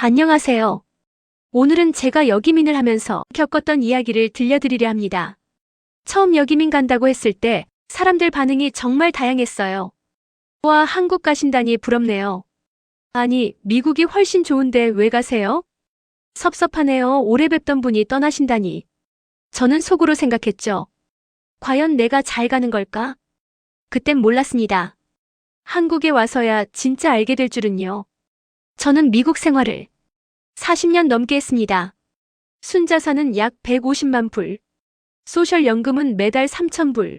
안녕하세요. 오늘은 제가 여기민을 하면서 겪었던 이야기를 들려드리려 합니다. 처음 여기민 간다고 했을 때 사람들 반응이 정말 다양했어요. 와, 한국 가신다니 부럽네요. 아니, 미국이 훨씬 좋은데 왜 가세요? 섭섭하네요. 오래 뵙던 분이 떠나신다니. 저는 속으로 생각했죠. 과연 내가 잘 가는 걸까? 그땐 몰랐습니다. 한국에 와서야 진짜 알게 될 줄은요. 저는 미국 생활을 40년 넘게 했습니다. 순자산은 약 150만 불. 소셜연금은 매달 3천 불.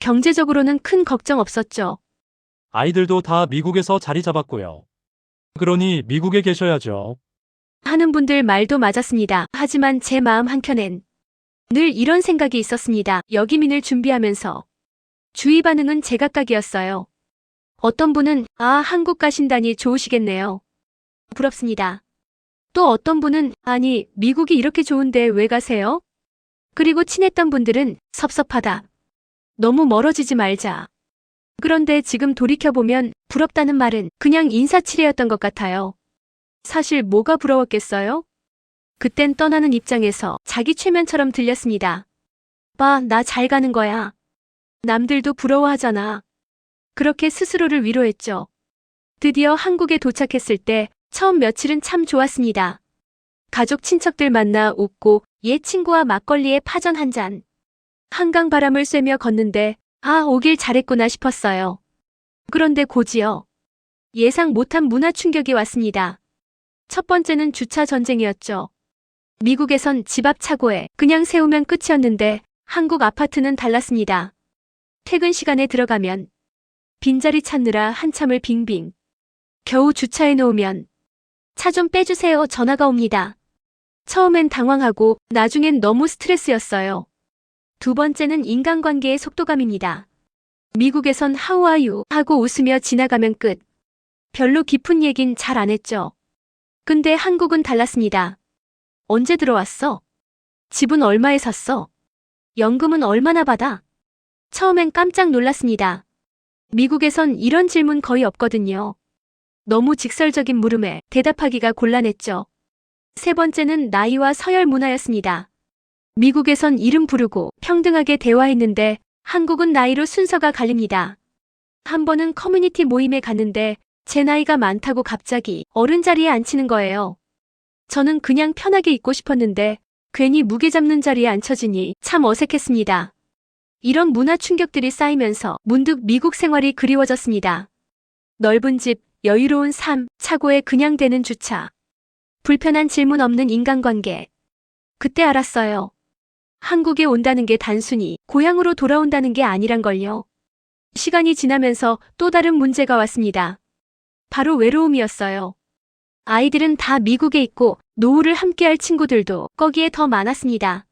경제적으로는 큰 걱정 없었죠. 아이들도 다 미국에서 자리 잡았고요. 그러니 미국에 계셔야죠. 하는 분들 말도 맞았습니다. 하지만 제 마음 한켠엔 늘 이런 생각이 있었습니다. 여기민을 준비하면서 주위 반응은 제각각이었어요. 어떤 분은 아 한국 가신다니 좋으시겠네요. 부럽습니다. 또 어떤 분은 아니 미국이 이렇게 좋은데 왜 가세요? 그리고 친했던 분들은 섭섭하다. 너무 멀어지지 말자. 그런데 지금 돌이켜보면 부럽다는 말은 그냥 인사치레였던 것 같아요. 사실 뭐가 부러웠겠어요? 그땐 떠나는 입장에서 자기 최면처럼 들렸습니다. 봐, 나잘 가는 거야. 남들도 부러워하잖아. 그렇게 스스로를 위로했죠. 드디어 한국에 도착했을 때 처음 며칠은 참 좋았습니다. 가족 친척들 만나 웃고 옛 친구와 막걸리에 파전 한 잔. 한강 바람을 쐬며 걷는데 아, 오길 잘했구나 싶었어요. 그런데 고지요. 예상 못한 문화 충격이 왔습니다. 첫 번째는 주차 전쟁이었죠. 미국에선 집 앞 차고에 그냥 세우면 끝이었는데 한국 아파트는 달랐습니다. 퇴근 시간에 들어가면 빈자리 찾느라 한참을 빙빙. 겨우 주차해 놓으면 차 좀 빼주세요 전화가 옵니다. 처음엔 당황하고 나중엔 너무 스트레스였어요. 두 번째는 인간관계의 속도감입니다. 미국에선 you 하고 웃으며 지나가면 끝. 별로 깊은 얘긴 잘 안 했죠. 근데 한국은 달랐습니다. 언제 들어왔어? 집은 얼마에 샀어? 연금은 얼마나 받아? 처음엔 깜짝 놀랐습니다. 미국에선 이런 질문 거의 없거든요. 너무 직설적인 물음에 대답하기가 곤란했죠. 세 번째는 나이와 서열 문화였습니다. 미국에선 이름 부르고 평등하게 대화했는데 한국은 나이로 순서가 갈립니다. 한 번은 커뮤니티 모임에 갔는데 제 나이가 많다고 갑자기 어른 자리에 앉히는 거예요. 저는 그냥 편하게 있고 싶었는데 괜히 무게 잡는 자리에 앉혀지니 참 어색했습니다. 이런 문화 충격들이 쌓이면서 문득 미국 생활이 그리워졌습니다. 넓은 집, 여유로운 삶, 차고에 그냥 되는 주차. 불편한 질문 없는 인간관계. 그때 알았어요. 한국에 온다는 게 단순히 고향으로 돌아온다는 게 아니란 걸요. 시간이 지나면서 또 다른 문제가 왔습니다. 바로 외로움이었어요. 아이들은 다 미국에 있고 노후를 함께할 친구들도 거기에 더 많았습니다.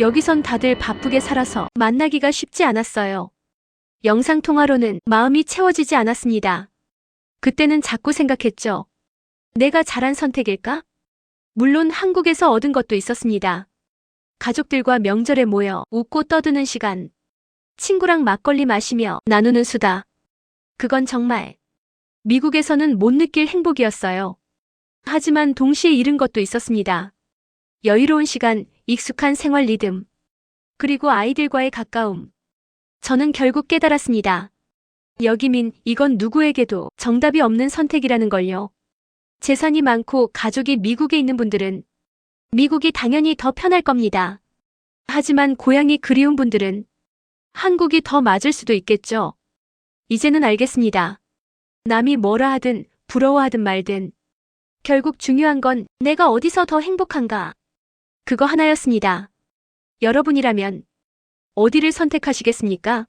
여기선 다들 바쁘게 살아서 만나기가 쉽지 않았어요. 영상통화로는 마음이 채워지지 않았습니다. 그때는 자꾸 생각했죠. 내가 잘한 선택일까? 물론 한국에서 얻은 것도 있었습니다. 가족들과 명절에 모여 웃고 떠드는 시간. 친구랑 막걸리 마시며 나누는 수다. 그건 정말 미국에서는 못 느낄 행복이었어요. 하지만 동시에 잃은 것도 있었습니다. 여유로운 시간, 익숙한 생활 리듬, 그리고 아이들과의 가까움. 저는 결국 깨달았습니다. 여기민, 이건 누구에게도 정답이 없는 선택이라는 걸요. 재산이 많고 가족이 미국에 있는 분들은 미국이 당연히 더 편할 겁니다. 하지만 고향이 그리운 분들은 한국이 더 맞을 수도 있겠죠. 이제는 알겠습니다. 남이 뭐라 하든 부러워하든 말든 결국 중요한 건 내가 어디서 더 행복한가. 그거 하나였습니다. 여러분이라면 어디를 선택하시겠습니까?